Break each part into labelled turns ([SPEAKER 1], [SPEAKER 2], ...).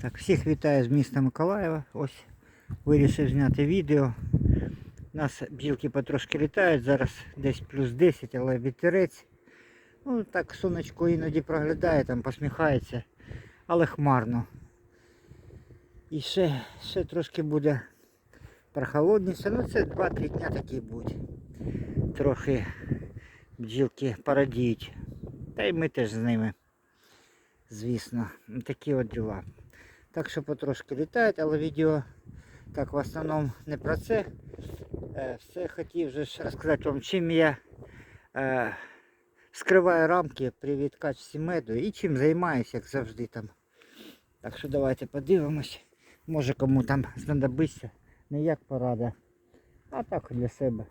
[SPEAKER 1] Так, всіх вітаю з міста Миколаєва. Ось вирішив зняти відео. У нас бджілки потрошки літають, зараз десь плюс 10, але вітерець. Ну так сонечко іноді проглядає, там посміхається, але хмарно. І ще, ще трошки буде прохолодніше. Ну це 2-3 дня такі будуть. Трохи бджілки порадіють. Та й ми теж з ними. Звісно, Ну, такі от діла. Так що потрошки літають, але відео так в основному не про це. Е, Все хотів же розказати вам, чим я е, скриваю рамки при відкачці меду і чим займаюся, як завжди там. Так що давайте подивимось. Може кому там знадобиться. Не як порада, а так для себе.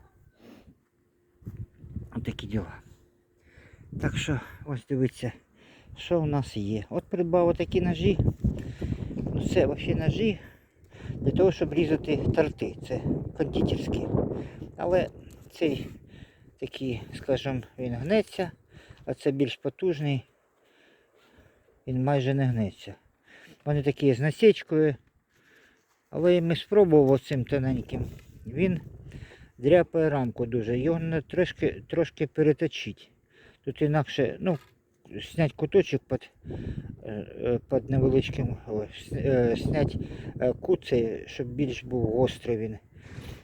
[SPEAKER 1] Отакі діла. Так що ось дивіться, що у нас є. От придбав отакі ножі. Ну, Це взагалі ножі для того, щоб різати торти. Це кондитерські. Але цей такий, скажімо, він гнеться, а це більш потужний. Він майже не гнеться. Вони такі з насічкою. Але ми спробував цим тоненьким. Він дряпає рамку дуже. Його треба трошки, трошки переточити. Тут інакше, ну, снять куточок під, е, е, під невеличким, е, снять кут цей, щоб більш був гострий він,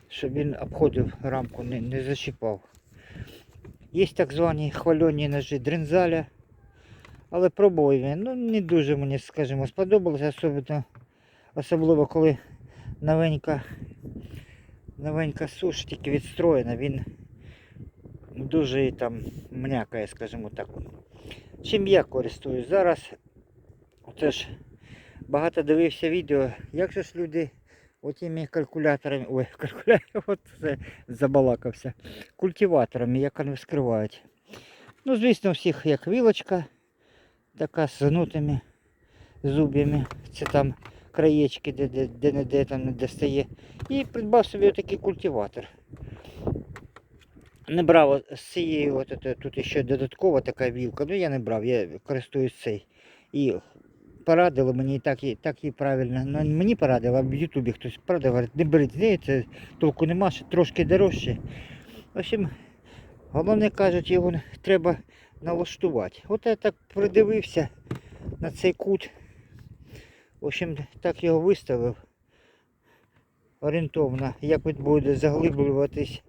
[SPEAKER 1] щоб він обходив рамку, не, не зачіпав. Є так звані хвальоні ножі дрензаля, але пробував він, ну не дуже мені, скажімо, сподобалося, особливо, особливо коли новенька, новенька суш тільки відстроєна, він дуже там м'якає, скажімо так. Чим я користуюсь зараз? Теж багато дивився відео, як же ж люди отими калькуляторами, ой, калькулятор, от це забалакався, культиваторами, як вони вскривають. Ну, звісно, всіх як вілочка, така з гнутими зуб'ями. Це там краєчки, де, де, де де там не достає. І придбав собі отакий культиватор. Не брав з цією, от, от, тут ще додаткова така вілка. Ну я не брав, я користуюсь цей. І порадили мені і так, і так і правильно. Ну, мені порадили, а в Ютубі хтось порадив, говорить, не беріть з неї, це толку нема, ще трошки дорожче. В общем, головне кажуть, його треба налаштувати. От я так придивився на цей кут. В общем, так його виставив орієнтовно, як він буде заглиблюватись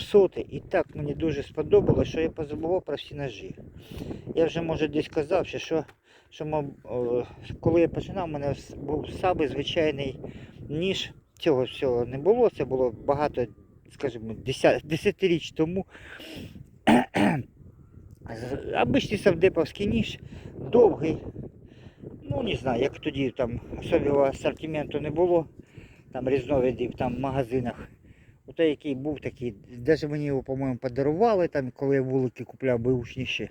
[SPEAKER 1] соти. І так мені дуже сподобалось, що я позабував про всі ножі. Я вже може десь казав, що, що, мав, коли я починав, у мене був самий звичайний ніж. Цього всього не було. Це було багато, скажімо, деся- десятиріч тому. Обичний савдеповський ніж, довгий. Ну, не знаю, як тоді там особливого асортименту не було. Там різновидів там в магазинах. Ото який був такий, навіть мені його, по-моєму, подарували, там, коли я вулики купляв беушні ще.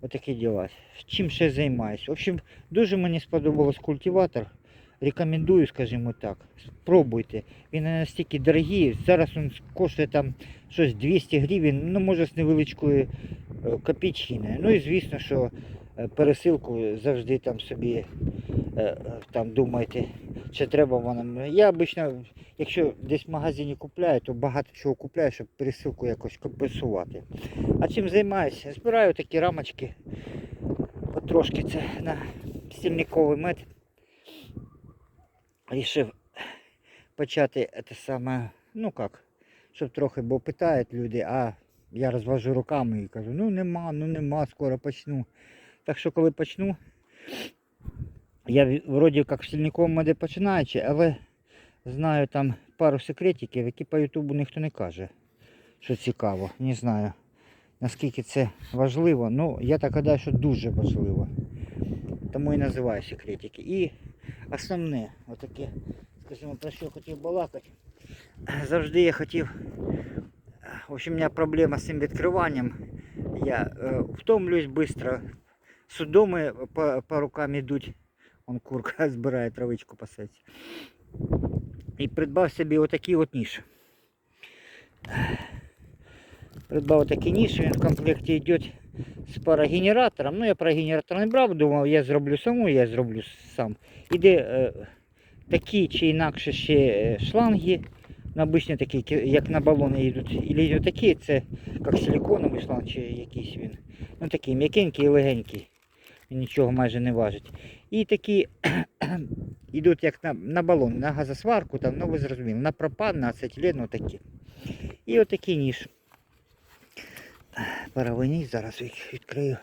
[SPEAKER 1] Отакі діла. Чим ще займаюсь. В общем, дуже мені сподобався культиватор. Рекомендую, скажімо так. Спробуйте. Він настільки дорогий. Зараз він коштує там щось 200 гривень, ну може з невеличкою е, копійчиною. Ну і звісно, що пересилку завжди там собі е, е, там думаєте, чи треба воно. Я обично, якщо десь в магазині купляю, то багато чого купляю, щоб пересилку якось компенсувати. А чим займаюся? Збираю такі рамочки. Потрошки це на стільниковий мед. Рішив почати це саме, ну як, щоб трохи, бо питають люди, а я розвожу руками і кажу, ну нема, ну нема, скоро почну. Так що коли почну, я вроді як в стільниковому меді починаючи, але знаю там пару секретиків, які по Ютубу ніхто не каже, що цікаво. Не знаю наскільки це важливо. Ну, я так гадаю, що дуже важливо. Тому і називаю секретики. І основне, отаке, скажімо, про що хотів балакати. Завжди я хотів. В общем, у мене проблема з цим відкриванням. Я е, втомлююсь швидко. Судоми по, по рукам йдуть. Он курка збирає травичку пасеться. І придбав собі отакий от ніж. Придбав такий ніж, він в комплекті йде з парогенератором. Ну, я парогенератор не брав, думав, я зроблю саму, я зроблю сам. Іде е, такі чи інакше ще е, шланги. Ну, обичні такі, як на балони йдуть. І такі, це як силиконовий шланг чи якийсь він. Ну такий м'якенький і легенький. Нічого майже не важить. І такі йдуть як на, на балон, на газосварку, там, ну ви зрозуміли, на пропан, на ацетилен, отакі. І отакий ніж. Паровий ніж, зараз відкрию.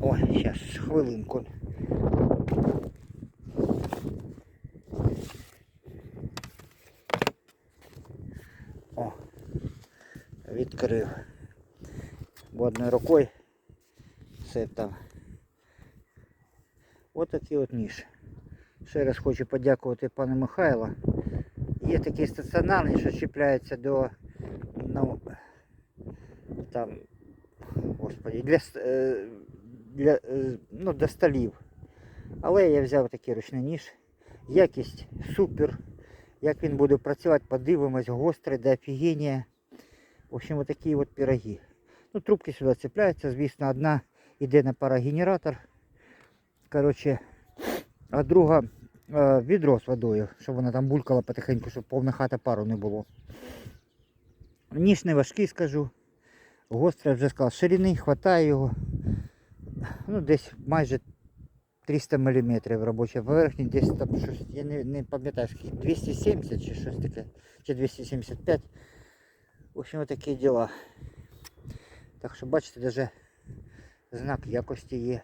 [SPEAKER 1] О, зараз, хвилинку. О, відкрив. Бо одною рукою все там. Ось такий от ніж. Ще раз хочу подякувати пану Михайлу. Є такий стаціонарний, що чіпляється до ну, там, господи, для, е, для, е, ну, до столів. Але я взяв такий ручний ніж. Якість супер. Як він буде працювати, подивимось, гострий до офігіння. В общем, отакі от пироги. Ну, трубки сюди цепляються, звісно, одна йде на парогенератор. Коротше, а друга е, відро з водою, щоб вона там булькала потихеньку, щоб повна хата пару не було. Ніж не важкий, скажу. Гострий, вже сказав, ширини, хватає його. Ну, десь майже 300 мм робоча поверхня, десь там щось, я не, не пам'ятаю, скільки, 270 чи щось таке, чи 275. В общем, такі діла. Так що бачите, даже знак якості є.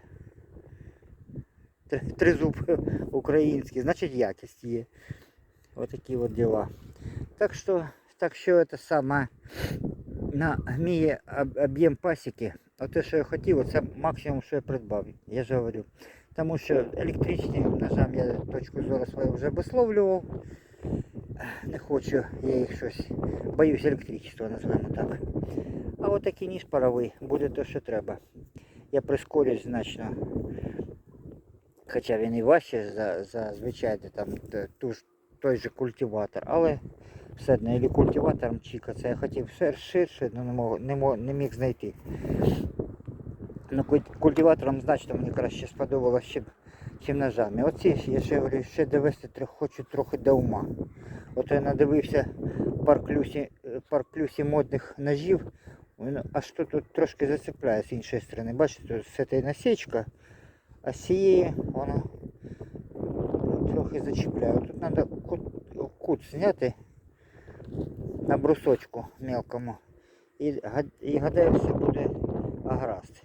[SPEAKER 1] Три- Тризуб український, значить якість є. Ось такі от діла. Так що, так що це саме на мій об'єм пасіки, а те, що я хотів, це максимум, що я придбав. Я ж говорю. Тому що електричні ножам я точку зору свою вже висловлював. Не хочу я їх щось. Боюсь електричества, називаємо так. А от такий паровий, буде те, що треба. Я прискорюсь значно. Хоча він і важче за, за звичайний там ту ж, той же культиватор, але все одно і культиватором чікаться. Я хотів шир- ширше, але не, мог, не, мог, не міг знайти. Ну, культиватором значно мені краще сподобалось, чим, чим ножами. Оці я ще говорю, ще довести хочу трохи до ума. От я надивився парк плюсі модних ножів. Аж тут, тут трошки зацепляє з іншої сторони. Бачите, тут з цієї насічка, а з цієї воно трохи зачіпляє. Тут треба кут, кут зняти на брусочку мелкому. І, і гадаю, все буде гаразд.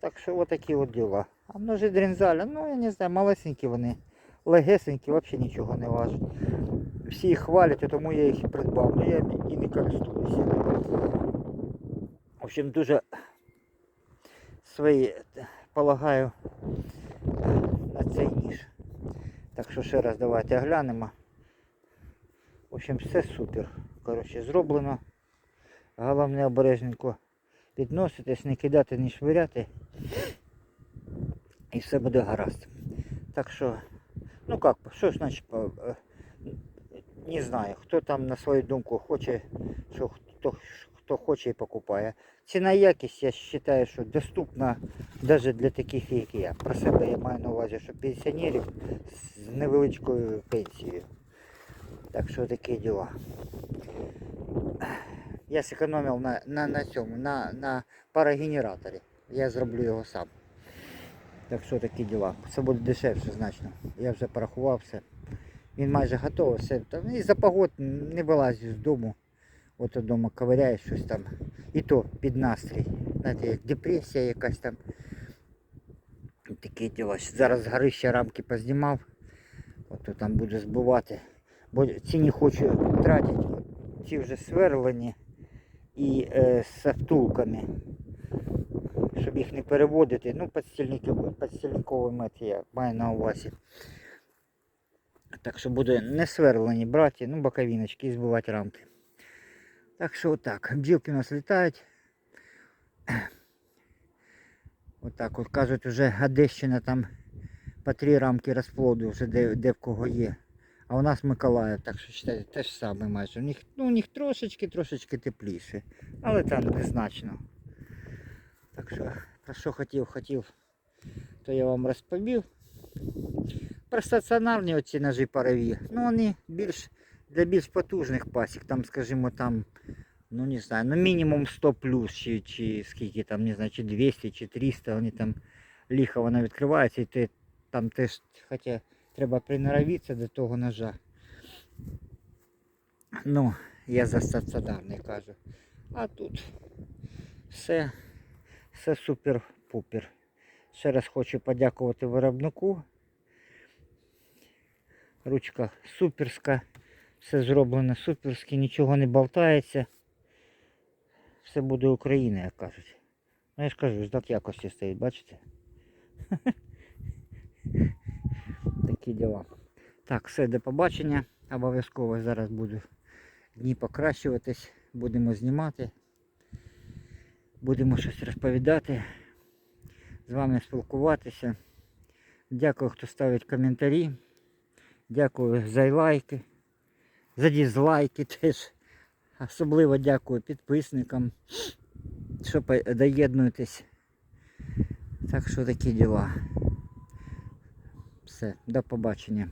[SPEAKER 1] Так що отакі от діла. А ножи дрінзаля, ну я не знаю, малесенькі вони, легесенькі, взагалі нічого не важать. Всі їх хвалять, тому я їх і придбав, але я і не користуюся. В общем, дуже свої полагаю на цей ніж. Так що ще раз давайте глянемо. В общем, все супер. Коротше, зроблено. Головне обережненько підноситись, не кидати, не швиряти. І все буде гаразд. Так що, ну як, що значить, по- е, не знаю, хто там на свою думку хоче, що хто, хто хоче і покупає. Ціна якість, я вважаю, що доступна навіть для таких, як я. Про себе я маю на увазі, що пенсіонерів з невеличкою пенсією. Так що такі діла. Я зекономив на, на, на цьому, на, на парогенераторі. Я зроблю його сам. Так що такі діла. Це буде дешевше значно. Я вже порахував все. Він майже готовий. Все. І за погод не вилазю з дому. От вдома ковиряю щось там. І то під настрій. Знаєте, як депресія якась там. Такі діла. Зараз з гори ще рамки познімав. От то там буду збивати. Бо ці не хочу тратити. Ці вже сверлені і е, з втулками. Щоб їх не переводити. Ну, підстільниковий мет я маю на увазі. Так що буде не сверлені брати, ну боковиночки і збивати рамки. Так що отак. Бджілки у нас літають. Отак от кажуть, вже Одещина там по три рамки розплоду, вже де, де в кого є. А у нас Миколаїв, так що считайте, те ж саме майже. У них, ну, у них трошечки, трошечки тепліше, але там незначно. Так що, про що хотів, хотів, то я вам розповів. Про стаціонарні оці ножі парові, ну вони більш для більш потужних пасік, там, скажімо, там, ну не знаю, ну мінімум 100 плюс, чи, чи скільки там, не знаю, чи 200, чи 300, вони там ліха вона відкривається, і ти там теж, хоча треба приноровитися до того ножа. Ну, я за стаціонарний кажу. А тут все, все супер-пупер. Ще раз хочу подякувати виробнику. Ручка суперська. Все зроблено суперськи, нічого не болтається. Все буде Україна, як кажуть. Ну я ж кажу, знак якості стоїть, бачите? Такі діла. Так, все, до побачення. Обов'язково зараз буду дні покращуватись. Будемо знімати. Будемо щось розповідати. З вами спілкуватися. Дякую, хто ставить коментарі. Дякую за лайки, за дізлайки теж. Особливо дякую підписникам, що доєднуєтесь. Так що такі діла. Все, до побачення.